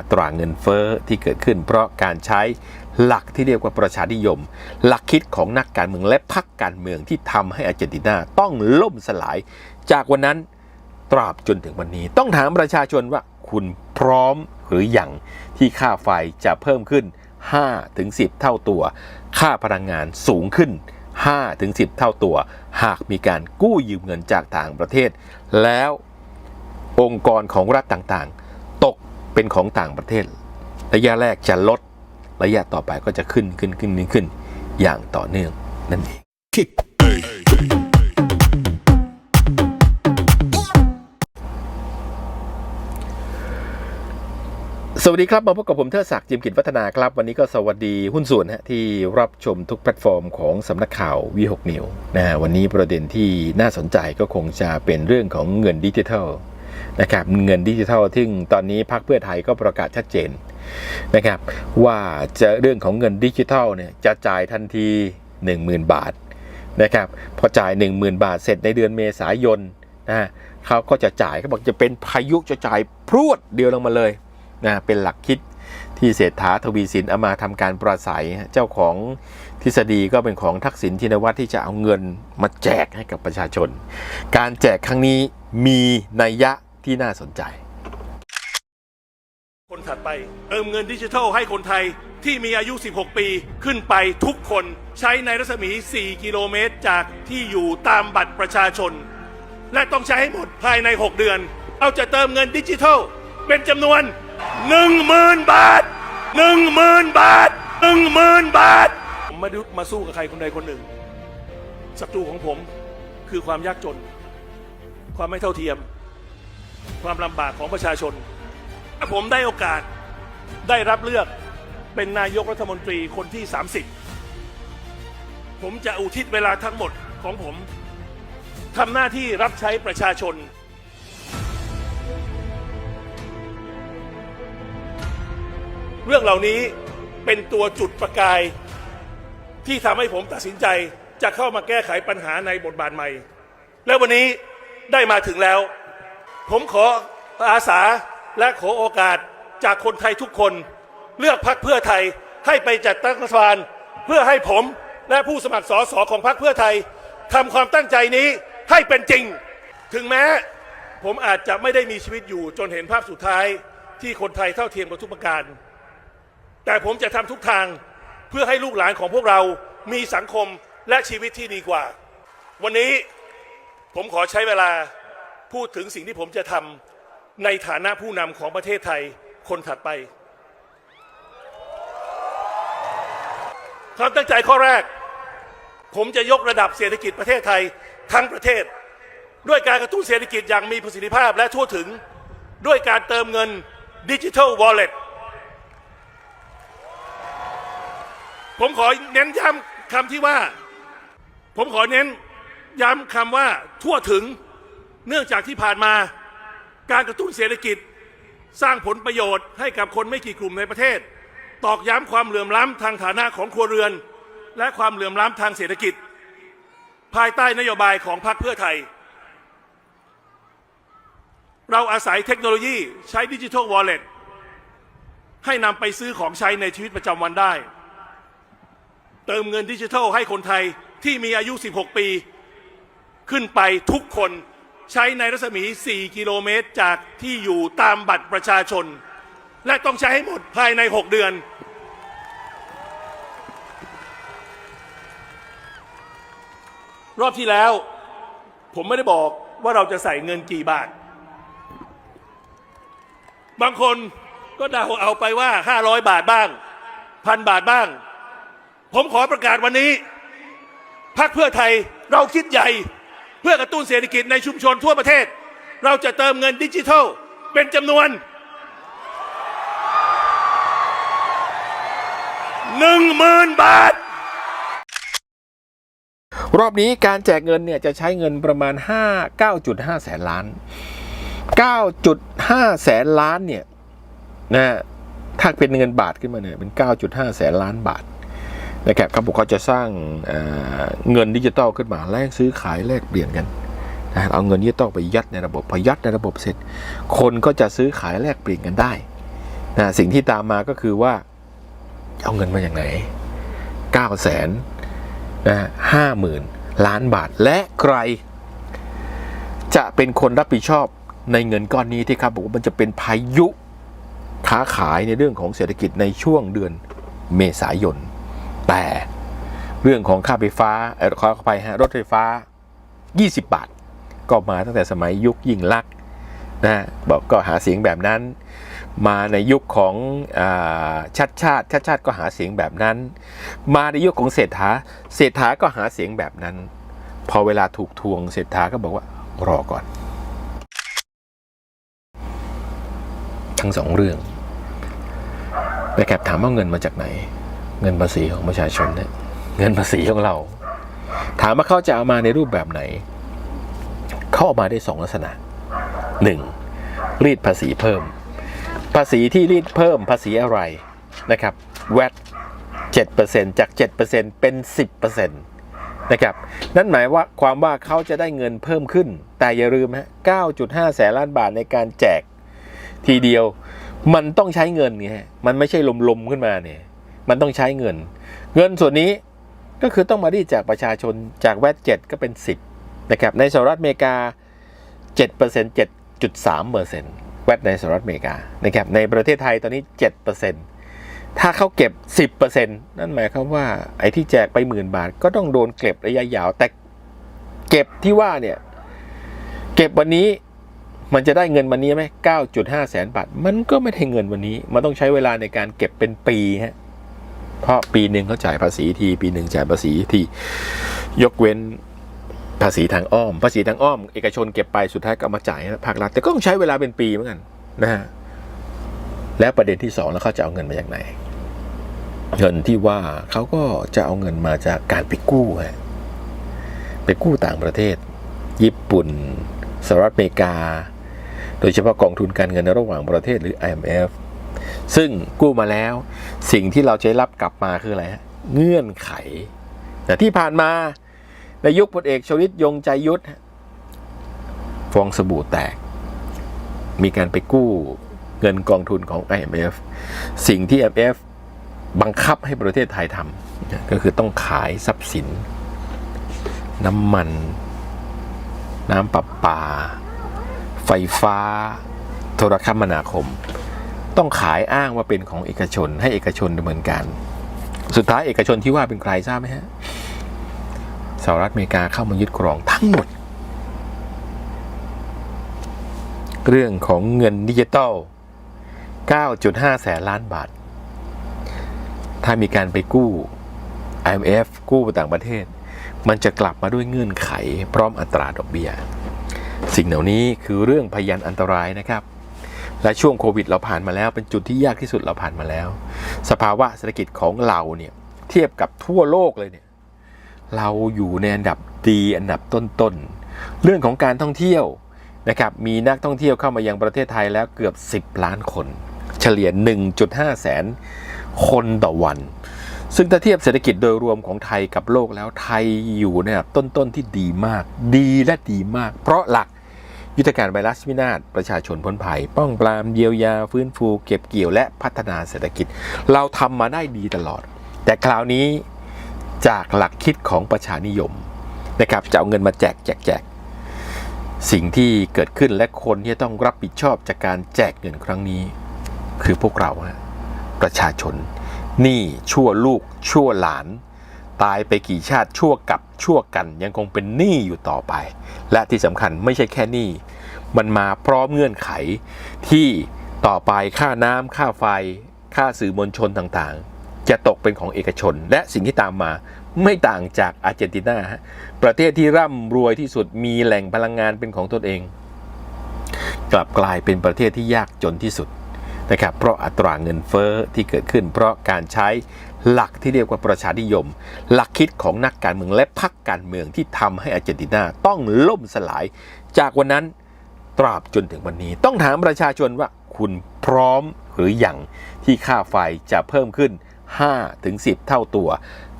อัตราเงินเฟ้อที่เกิดขึ้น เพราะการใช้หลักที่เรียกว่าประชานิยม หลักคิดของนักการเมืองและพรรคการเมืองที่ทำให้อาร์เจนตินาต้องล่มสลาย จากวันนั้นตราบจนถึงวันนี้ ต้องถามประชาชนว่าคุณพร้อมหรืออยังที่ค่าไฟจะเพิ่มขึ้น 5-10 เท่าตัว ค่าพลังงานสูงขึ้น 5-10 เท่าตัว หากมีการกู้ยืมเงินจากต่างประเทศ แล้วองค์กรของรัฐต่างๆ เป็นของต่างประเทศ ระยะแรกจะลดระยะต่อไปก็จะขึ้นขึ้นขึ้นขึ้นขึ้น อย่างต่อเนื่องนั่นเองสวัสดีครับ มาพบกับผมเทิดศักดิ์จิมกิจวัฒนาครับ วันนี้ก็สวัสดีหุ้นส่วนฮะที่รับชมทุกแพลตฟอร์มของสำนักข่าววีหกนิวนะฮะวันนี้ประเด็นที่น่าสนใจก็คงจะเป็นเรื่องของเงินดิจิทัล นะครับเงินดิจิทัลที่ตอนนี้พรรคเพื่อไทยก็ประกาศชัดเจนนะครับว่าจะเรื่องของเงินดิจิทัลเนี่ยจะจ่ายทันที 10,000 บาทนะครับพอจ่าย 10,000 บาทเสร็จในเดือนเมษายนนะฮะเขาก็จะจ่ายเขาบอกจะเป็นพายุจะจ่ายพรวดเดียวลงมาเลยนะเป็นหลักคิดที่เศรษฐาทวีสินเอามาทำการปราศัยเจ้าของทฤษฎีก็เป็นของทักษิณชินวัตรที่จะเอาเงินมาแจกให้กับประชาชน การแจกครั้งนี้มีนัยยะ ที่น่าสนใจ คนถัดไป เติมเงินดิจิทัลให้คนไทยที่มีอายุ 16 ปีขึ้นไปทุกคนใช้ในรัศมี 4 กิโลเมตรจากที่อยู่ตามบัตรประชาชน และต้องใช้ให้หมดภายใน 6 เดือนเราจะเติมเงินดิจิทัล เป็นจำนวน 10,000 บาท 10,000 บาท 10,000 บาทผมไม่ได้มาสู้กับใครคนใดคนหนึ่งศัตรูของผมคือความยากจน ความไม่เท่าเทียม ความลำบากของประชาชน ถ้าผมได้โอกาสได้รับเลือกเป็นนายกรัฐมนตรีคนที่ 30 ผมจะอุทิศเวลาทั้งหมดของผมทำหน้าที่รับใช้ประชาชน เรื่องเหล่านี้เป็นตัวจุดประกาย ที่ทำให้ผมตัดสินใจจะเข้ามาแก้ไขปัญหาในบทบาทใหม่ และวันนี้ได้มาถึงแล้ว ผมขออาสาและขอโอกาสจากคนไทยทุกคน เลือกพักเพื่อไทยให้ไปจัดตั้งรัฐบาลเพื่อให้ผมและผู้สมัครสอสอของพักเพื่อไทยทำความตั้งใจนี้ให้เป็นจริง ถึงแม้ผมอาจจะไม่ได้มีชีวิตอยู่จนเห็นภาพสุดท้ายที่คนไทยเท่าเทียมกับทุกประการ แต่ผมจะทำทุกทางเพื่อให้ลูกหลานของพวกเรามีสังคมและชีวิตที่ดีกว่า วันนี้ผมขอใช้เวลา พูดถึงสิ่งที่ผมจะทำในฐานะผู้นำของประเทศไทยคนถัดไปความตั้งใจข้อแรก ผมจะยกระดับเศรษฐกิจประเทศไทยทั้งประเทศ ด้วยการกระตุ้นเศรษฐกิจอย่างมีประสิทธิภาพและทั่วถึง ด้วยการเติมเงินดิจิทัลวอลเล็ตผมขอเน้นย้ำคำที่ว่า ผมขอเน้นย้ำคำว่าทั่วถึง เนื่องจากที่ผ่านมาการกระตุ้นเศรษฐกิจสร้างผลประโยชน์ให้กับคนไม่กี่กลุ่มในประเทศ ตอกย้ำความเหลื่อมล้ำทางฐานะของครัวเรือน และความเหลื่อมล้ำทางเศรษฐกิจ ภายใต้นโยบายของพรรคเพื่อไทย เราอาศัยเทคโนโลยีใช้ดิจิทัลวอลเล็ตให้นำไปซื้อของใช้ในชีวิตประจำวันได้ เติมเงินดิจิทัลให้คนไทยที่มีอายุ 16 ปี ขึ้นไปทุกคน ใช้ในรัศมี 4 กิโลเมตรจากที่อยู่ตามบัตรประชาชน และต้องใช้ให้หมดภายใน 6 เดือน รอบที่แล้ว ผมไม่ได้บอกว่าเราจะใส่เงินกี่บาท บางคนก็ดาเอาไปว่า 500 บาทบ้างพันบาทบ้าง ผมขอประกาศวันนี้พรรคเพื่อไทยเราคิดใหญ่ เพื่อกระตุ้นเศรษฐกิจในชุมชนทั่วประเทศ เราจะเติมเงินดิจิทัลเป็นจำนวนหนึ่งหมื่นบาท รอบนี้การแจกเงินเนี่ยจะใช้เงินประมาณ 5 9.5 แสนล้าน 9.5 แสนล้านเนี่ยนะถ้าเป็นเงินบาทขึ้นมาเนี่ยเป็น 9.5 แสนล้านบาท นะครับเขาบอกเขาจะสร้างเอ่อเงินดิจิตอลขึ้นมาแลกซื้อขายแลกเปลี่ยนกันนะเอาเงินดิจิตอลไปยัดในระบบพอยัดในระบบเสร็จ คนก็จะซื้อขายแลกเปลี่ยนกันได้นะสิ่งที่ตามมาก็คือว่าเอาเงินมาจากไหน9 0 0แสนนะห้าหมื่นล้านบาทและใคร จะเป็นคนรับผิดชอบในเงินก้อนนี้ที่ครับบอกว่ามันจะเป็นพายุค้าขายในเรื่องของเศรษฐกิจในช่วงเดือนเมษายน แต่เรื่องของค่าไฟฟ้าเออขอขไปฮะรถไฟฟ้า 20 บาท ก็มาตั้งแต่สมัยยุคยิ่งลักษณ์นะบอกก็หาเสียงแบบนั้น มาในยุคของอาชัดชาติชัดชาติก็หาเสียงแบบนั้น มาในยุคของเศรษฐาเศรษฐาก็หาเสียงแบบนั้น พอเวลาถูกทวงเศรษฐาก็บอกว่ารอก่อน ทั้งสองเรื่องนะครับถามว่าเงินมาจากไหน เงินภาษีของประชาชนเนี่ยเงินภาษีของเรา ถามว่าเขาจะเอามาในรูปแบบไหน เขาเอามาได้สองลักษณะหนึ่งรีดภาษีเพิ่ม ภาษีที่รีดเพิ่มภาษีอะไรนะครับแวด7%จาก 7%เป็น 10%นะครับ นั่นหมายว่าความว่าเขาจะได้เงินเพิ่มขึ้น แต่อย่าลืมฮะ 9.5 แสนล้านบาทในการแจกทีเดียว มันต้องใช้เงินไงฮะมันไม่ใช่ลมๆขึ้นมาเนี่ย มันต้องใช้เงิน เงินส่วนนี้ก็คือต้องมารีดจากประชาชนจากแวด7ก็เป็น 10นะครับในสหรัฐอเมริกา 7% 7.3%แวดในสหรัฐอเมริกานะครับในประเทศไทยตอนนี้ 7%ถ้าเขาเก็บ 10%นั่นหมายความว่าไอ้ที่แจกไปหมื่นบาท ก็ต้องโดนเก็บระยะยาว แต่เก็บที่ว่าเนี่ย เก็บวันนี้มันจะได้เงินวันนี้ไหม9.5 แสนบาท มันก็ไม่ได้เงินวันนี้ มันต้องใช้เวลาในการเก็บเป็นปีฮะ เพราะปีหนึ่งเขาจ่ายภาษีที ปีหนึ่งจ่ายภาษีที ยกเว้นภาษีทางอ้อม ภาษีทางอ้อม เอกชนเก็บไปสุดท้ายก็มาจ่ายให้ภาครัฐแต่ก็ต้องใช้เวลาเป็นปีเหมือนกันนะฮะและประเด็นที่สองแล้วเขาจะเอาเงินมาจากไหน เงินที่ว่าเขาก็จะเอาเงินมาจากการไปกู้ฮะไปกู้ต่างประเทศ ญี่ปุ่นสหรัฐอเมริกา โดยเฉพาะกองทุนการเงินระหว่างประเทศหรือ IMF ซึ่งกู้มาแล้ว สิ่งที่เราจะได้รับกลับมาคืออะไรฮะเงื่อนไข แต่ที่ผ่านมาในยุคพลเอกชวลิตยงใจยุทธฟองสบู่แตก มีการไปกู้เงินกองทุนของ IMF สิ่งที่ IMF บังคับให้ประเทศไทยทำก็คือต้องขายทรัพย์สิน น้ำมัน น้ำประปา ไฟฟ้า โทรคมนาคม ต้องขายอ้างว่าเป็นของเอกชน ให้เอกชนดำเนินการ สุดท้ายเอกชนที่ว่าเป็นใครทราบไหมฮะสหรัฐอเมริกาเข้ามายึดครองทั้งหมด เรื่องของเงินดิจิตอล 9.5 แสนล้านบาท ถ้ามีการไปกู้ IMF กู้ไปต่างประเทศ มันจะกลับมาด้วยเงื่อนไข พร้อมอัตราดอกเบี้ย สิ่งเหล่านี้คือเรื่องพยันอันตรายนะครับ และช่วงโควิดเราผ่านมาแล้ว เป็นจุดที่ยากที่สุดเราผ่านมาแล้ว สภาวะเศรษฐกิจของเราเนี่ยเทียบกับทั่วโลกเลยเนี่ยเราอยู่ในอันดับดีอันดับต้นๆเรื่องของการท่องเที่ยวนะครับมีนักท่องเที่ยวเข้ามายังประเทศไทยแล้วเกือบ 10 ล้านคน เฉลี่ย 1.5 แสนคนต่อวัน ซึ่งถ้าเทียบเศรษฐกิจโดยรวมของไทยกับโลกแล้วไทยอยู่ในอันดับต้นๆที่ดีมาก ดีและดีมาก เพราะหลัก ยุทธการไวรัสวินาศประชาชนพ้นภัย ป้องปรามเยียวยา ฟื้นฟู เก็บเกี่ยวและพัฒนาเศรษฐกิจ เราทำมาได้ดีตลอด แต่คราวนี้จากหลักคิดของประชานิยมนะครับจะเอาเงินมาแจกแจกแจกสิ่งที่เกิดขึ้นและคนที่ต้องรับผิดชอบจากการแจกเงินครั้งนี้ คือพวกเราฮะประชาชนหนี้ชั่วลูกชั่วหลาน ตายไปกี่ชาติชั่วกับชั่วกันยังคงเป็นหนี้อยู่ต่อไป และที่สำคัญไม่ใช่แค่หนี้มันมาพร้อมเงื่อนไขที่ต่อไปค่าน้ำค่าไฟ ค่าสื่อมวลชนต่างๆ จะตกเป็นของเอกชน และสิ่งที่ตามมาไม่ต่างจากอาร์เจนตินาประเทศที่ร่ำรวยที่สุดมีแหล่งพลังงานเป็นของตนเอง กลับกลายเป็นประเทศที่ยากจนที่สุดนะครับเพราะอัตราเงินเฟ้อที่เกิดขึ้น เพราะการใช้ หลักที่เรียกว่าประชานิยม หลักคิดของนักการเมืองและพรรคการเมืองที่ทำให้อาร์เจนตินาต้องล่มสลาย จากวันนั้นตราบจนถึงวันนี้ ต้องถามประชาชนว่าคุณพร้อมหรืออยังที่ค่าไฟจะเพิ่มขึ้น 5-10 เท่าตัว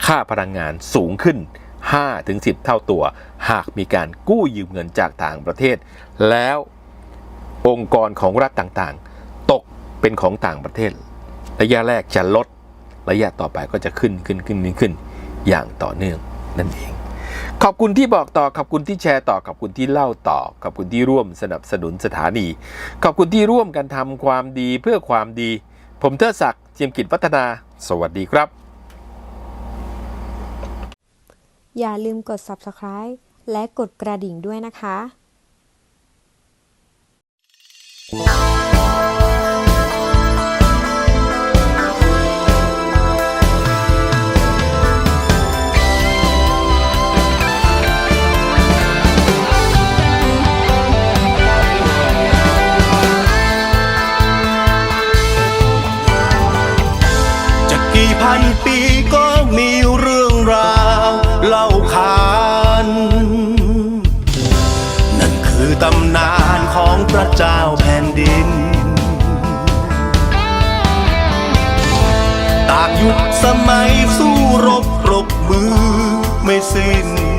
ค่าพลังงานสูงขึ้น 5-10 เท่าตัว หากมีการกู้ยืมเงินจากต่างประเทศ แล้วองค์กรของรัฐต่างๆ ตกเป็นของต่างประเทศ ระยะแรกจะลด ระยะต่อไปก็จะขึ้นขึ้นขึ้นขึ้นขึ้น อย่างต่อเนื่องนั่นเอง ขอบคุณที่บอกต่อ ขอบคุณที่แชร์ต่อ ขอบคุณที่เล่าต่อ ขอบคุณที่ร่วมสนับสนุนสถานี ขอบคุณที่ร่วมกันทำความดีเพื่อความดี ผมเทอศักดิ์เจียมกิจวัฒนา สวัสดีครับ อย่าลืมกด subscribe และกดกระดิ่งด้วยนะคะ รบปรบมือไม่สิ้น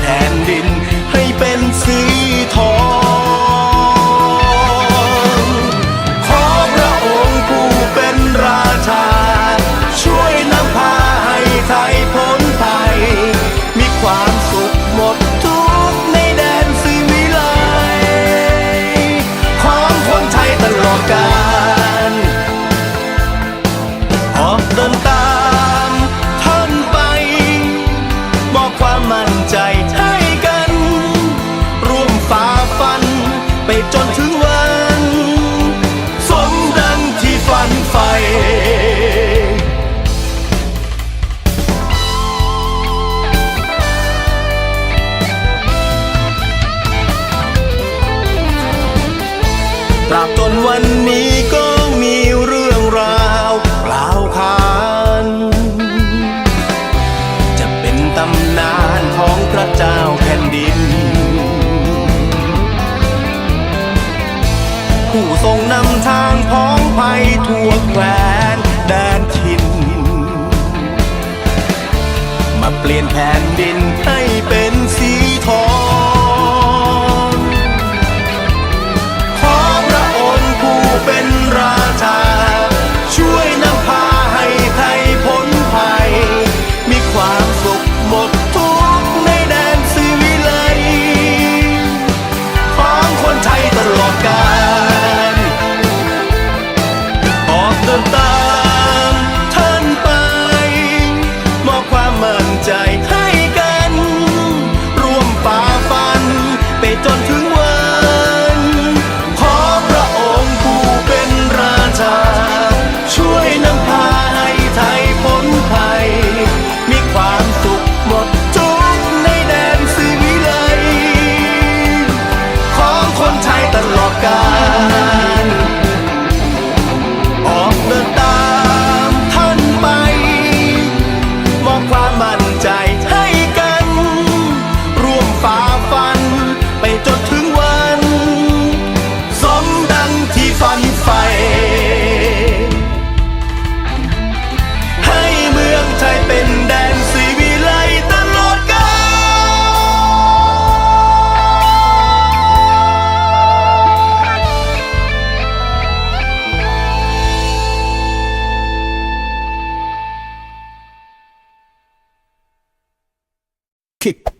แทนดิน วันนี้ก็มีเรื่องราวกล่าวขานจะเป็นตำนานของพระเจ้าแผ่นดิน ผู้ทรงนำทางพ้องภัยทั่วแคว้นแดนทิน มาเปลี่ยนแผ่นดินใ 킥.